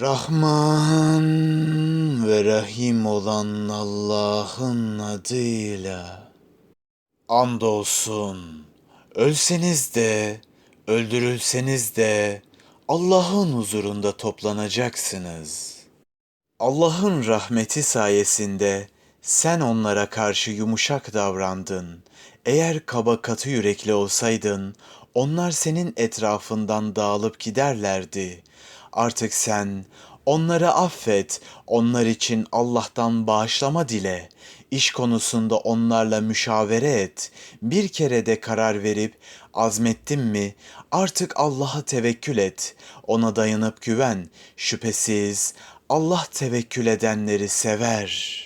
Rahman ve Rahim olan Allah'ın adıyla. Andolsun, ölseniz de, öldürülseniz de Allah'ın huzurunda toplanacaksınız. Allah'ın rahmeti sayesinde sen onlara karşı yumuşak davrandın. Eğer kaba katı yürekli olsaydın, onlar senin etrafından dağılıp giderlerdi. Artık sen onları affet, onlar için Allah'tan bağışlama dile. İş konusunda onlarla müşavere et. Bir kere de karar verip azmettin mi artık Allah'a tevekkül et. Ona dayanıp güven. Şüphesiz Allah tevekkül edenleri sever.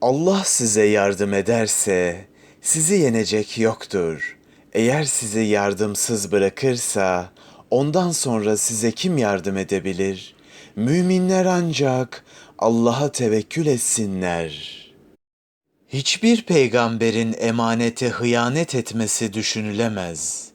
Allah size yardım ederse sizi yenecek yoktur. Eğer sizi yardımsız bırakırsa ondan sonra size kim yardım edebilir? Müminler ancak Allah'a tevekkül etsinler. Hiçbir peygamberin emanete hıyanet etmesi düşünülemez.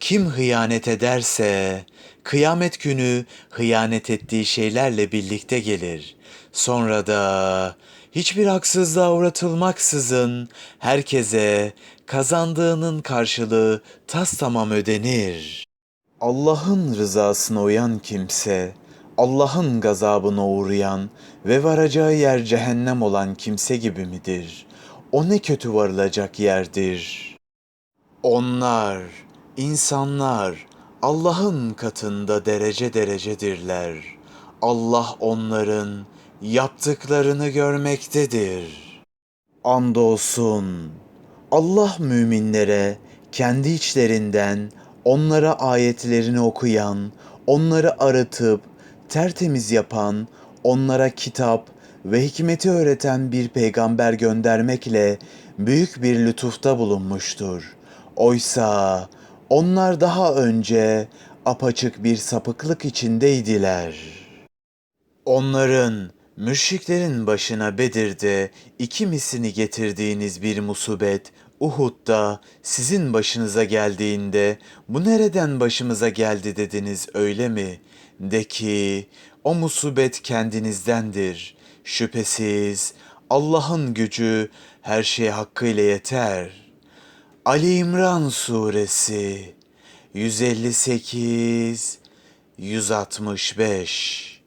Kim hıyanet ederse kıyamet günü hıyanet ettiği şeylerle birlikte gelir. Sonra da hiçbir haksızlığa uğratılmaksızın herkese kazandığının karşılığı tas tamam ödenir. Allah'ın rızasına uyan kimse, Allah'ın gazabına uğrayan ve varacağı yer cehennem olan kimse gibi midir? O ne kötü varılacak yerdir. Onlar, insanlar Allah'ın katında derece derecedirler. Allah onların yaptıklarını görmektedir. Andolsun Allah müminlere kendi içlerinden onlara ayetlerini okuyan, onları arıtıp tertemiz yapan, onlara kitap ve hikmeti öğreten bir peygamber göndermekle büyük bir lütufta bulunmuştur. Oysa onlar daha önce apaçık bir sapıklık içindeydiler. Onların, müşriklerin başına Bedir'de iki misini getirdiğiniz bir musibet, Uhud'da sizin başınıza geldiğinde bu nereden başımıza geldi dediniz öyle mi? De ki o musibet kendinizdendir. Şüphesiz Allah'ın gücü her şeye hakkıyla yeter. Ali İmran Suresi 158 165